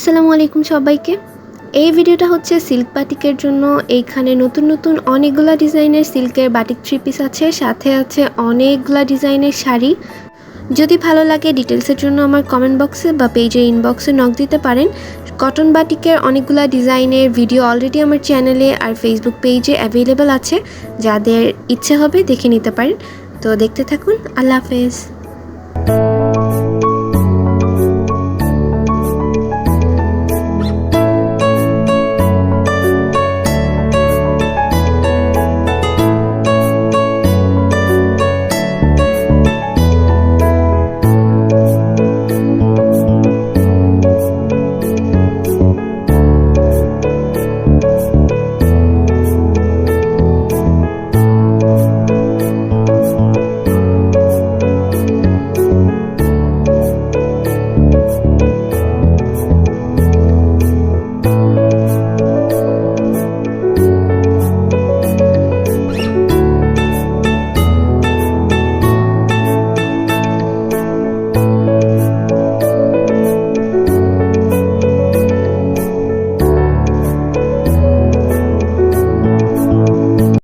আসসালামু আলাইকুম সবাইকে। এই ভিডিওটা হচ্ছে সিল্ক বাটিকের জন্য। এইখানে নতুন নতুন অনেকগুলা ডিজাইনের সিল্কের বাটিক থ্রি পিস আছে। সাথে আছে অনেকগুলা ডিজাইনের শাড়ি। যদি ভালো লাগে ডিটেলসের জন্য আমার কমেন্ট বক্সে বা পেজে ইনবক্সে নক দিতে পারেন। কটন বাটিকের অনেকগুলা ডিজাইনের ভিডিও অলরেডি আমার চ্যানেলে আর ফেসবুক পেজে অ্যাভেলেবেল আছে। যাদের ইচ্ছে হবে দেখে নিতে পারেন। তো দেখতে থাকুন। আল্লাহ হাফেজ।